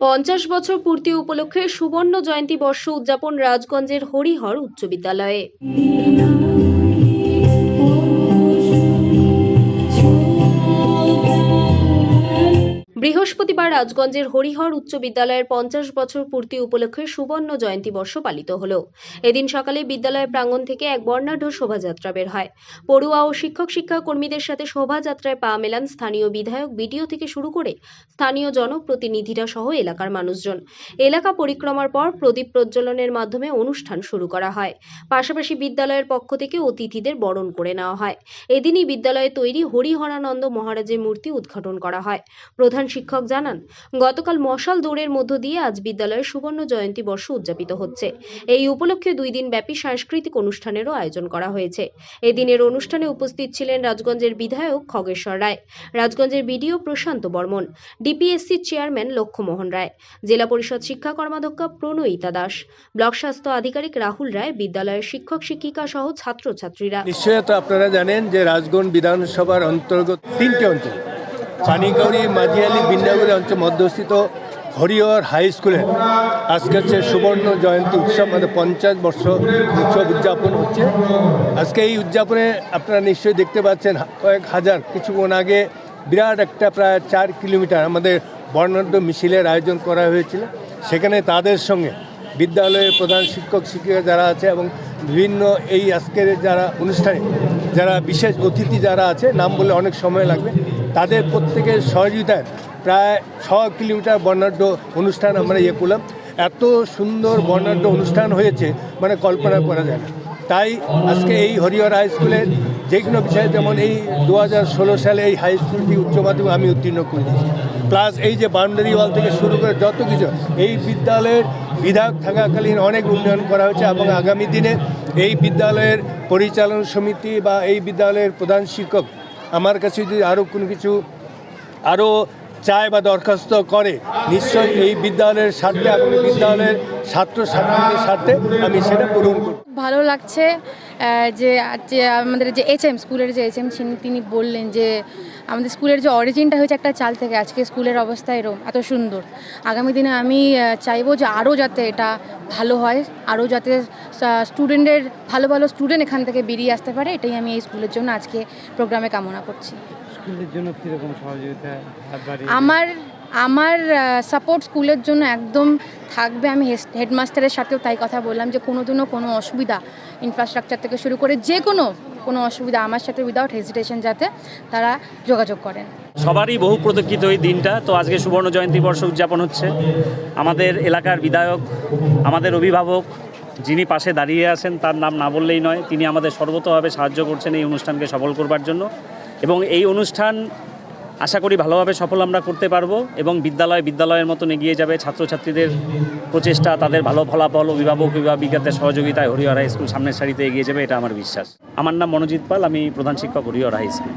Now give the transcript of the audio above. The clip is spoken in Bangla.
পঞ্চাশ বছর পূর্তি উপলক্ষে সুবর্ণ জয়ন্তী বর্ষ উদযাপন রাজগঞ্জের হরিহর উচ্চ বিদ্যালয়ে। বৃহস্পতিবার রাজগঞ্জের হরিহর উচ্চ বিদ্যালয়ের পঞ্চাশ বছর পূর্তি উপলক্ষে সুবর্ণ জয়ন্তী বর্ষ পালিত হল। এদিন সকালে বিদ্যালয়ের প্রাঙ্গণ থেকে এক বর্ণাঢ্য শোভাযাত্রা বের হয়। পড়ুয়া ও শিক্ষক শিক্ষা কর্মীদের সাথে শোভাযাত্রায় পা মেলান স্থানীয় বিধায়ক, বিডিও থেকে শুরু করে স্থানীয় জনপ্রতিনিধিরা সহ এলাকার মানুষজন। এলাকা পরিক্রমার পর প্রদীপ প্রজ্বলনের মাধ্যমে অনুষ্ঠান শুরু করা হয়। পাশাপাশি বিদ্যালয়ের পক্ষ থেকে অতিথিদের বরণ করে নেওয়া হয়। এদিনই বিদ্যালয়ে তৈরি হরিহরানন্দ মহারাজের মূর্তি উদ্ঘাটন করা হয়। প্রধান শিক্ষক জানান, গতকাল মশাল দৌড়ের মধ্য দিয়ে আজ বিদ্যালয়ের সুবর্ণ জয়ন্তী বর্ষ উদযাপিত হচ্ছে। এই উপলক্ষে দুই দিন ব্যাপী সাংস্কৃতিক অনুষ্ঠানেরও আয়োজন করা হয়েছে। এদিনের অনুষ্ঠানে উপস্থিত ছিলেন রাজগঞ্জের বিধায়ক Khageshwar Roy, রাজগঞ্জের BDO Prashanta Barman, DPSC chairman Lakshmohan Roy, zila parishad শিক্ষা কর্মাধ্যক্ষ প্রণয়িতা দাস, ব্লক স্বাস্থ্য আধিকারিক রাহুল রায়, বিদ্যালয়ের শিক্ষক শিক্ষিকা সহ ছাত্রছাত্রীরা। নিশ্চয়ই আপনারা জানেন যে রাজগঞ্জ বিধানসভার অন্তর্গত তিনটে অঞ্চল। পানিগৌড়ি মাঝিয়ালি বিন্দাগুড়ি অঞ্চল মধ্যস্থিত হরিহর হাই স্কুলে আজকে হচ্ছে সুবর্ণ জয়ন্তী উৎসব মানে পঞ্চাশ বর্ষ উৎসব উদযাপন হচ্ছে। আজকে এই উদযাপনে আপনারা নিশ্চয়ই দেখতে পাচ্ছেন কয়েক হাজার কিছুক্ষণ আগে বিরাট একটা প্রায় চার কিলোমিটার আমাদের বর্ণাঢ্য মিছিলের আয়োজন করা হয়েছিল। সেখানে তাদের সঙ্গে বিদ্যালয়ের প্রধান শিক্ষক, শিক্ষিকা যারা আছে এবং বিভিন্ন এই আজকের যারা অনুষ্ঠানে, যারা বিশেষ অতিথি যারা আছে, নাম বলে অনেক সময় লাগবে। তাদের প্রত্যেকের সহযোগিতায় প্রায় ছ কিলোমিটার বর্ণাঢ্য অনুষ্ঠান আমরা ইয়ে করলাম। এত সুন্দর বর্ণাঢ্য অনুষ্ঠান হয়েছে মানে কল্পনা করা যায় না। তাই আজকে এই হরিহর হাই স্কুলের যে কোনো বিষয়ে যেমন এই দু হাজার ষোলো সালে এই হাই স্কুলটি উচ্চ মাধ্যমিক আমি উত্তীর্ণ করে দিয়েছি। প্লাস এই যে বাউন্ডারি ওয়াল থেকে শুরু করে যত কিছু, এই বিদ্যালয়ের বিধায়ক থাকাকালীন অনেক উন্নয়ন করা হয়েছে এবং আগামী দিনে এই বিদ্যালয়ের পরিচালন সমিতি বা এই বিদ্যালয়ের প্রধান শিক্ষক আমার কাছে যদি আরও কোনো কিছু আরও চায় বা দরখাস্ত করে, নিশ্চয়ই এই বিদ্যালয়ের স্বার্থে এবং বিদ্যালয়ের ছাত্র ছাত্রীদের স্বার্থে আমি সেটা পূরণ করব। ভালো লাগছে। যে আমাদের যে এইচএম স্কুলের যে এইচএম তিনি বললেন যে আমাদের স্কুলের যে অরিজিনটা হয়েছে একটা চাল থেকে আজকে স্কুলের অবস্থা এরকম এত সুন্দর। আগামী দিনে আমি চাইব যে আরও যাতে এটা ভালো হয় আরও যাতে স্টুডেন্টের ভালো ভালো স্টুডেন্ট এখান থেকে বেরিয়ে আসতে পারে এটাই আমি এই স্কুলের জন্য আজকে প্রোগ্রামে কামনা করছি। স্কুলের জন্য কীরকম সহযোগিতা হাত বাড়িয়ে আমার আমার সাপোর্ট স্কুলের জন্য একদম থাকবে। আমি হেডমাস্টারের সাথেও তাই কথা বললাম যে কোনো দিনও কোনো অসুবিধা ইনফ্রাস্ট্রাকচার থেকে শুরু করে যে কোনো কোনো অসুবিধা আমার সাথে উইদাউট হেজিটেশন যাতে তারা যোগাযোগ করেন। সবারই বহু প্রতীক্ষিত এই দিনটা। তো আজকে সুবর্ণ জয়ন্তী বর্ষ উদযাপন হচ্ছে। আমাদের এলাকার বিধায়ক, আমাদের অভিভাবক যিনি পাশে দাঁড়িয়ে আছেন, তার নাম না বললেই নয়, তিনি আমাদের সর্বতভাবে সাহায্য করছেন এই অনুষ্ঠানকে সফল করবার জন্য। এবং এই অনুষ্ঠান আশা করি ভালোভাবে সফল আমরা করতে পারব এবং বিদ্যালয় বিদ্যালয়ের মতন এগিয়ে যাবে। ছাত্রছাত্রীদের প্রচেষ্টা, তাদের ভালো ফলাফল, অভিভাবক, অভিভাবিকাদের সহযোগিতায় হরিহর স্কুল সামনের সারিতে এগিয়ে যাবে, এটা আমার বিশ্বাস। আমার নাম মনোজিৎ পাল, আমি প্রধান শিক্ষক হরিহর স্কুল।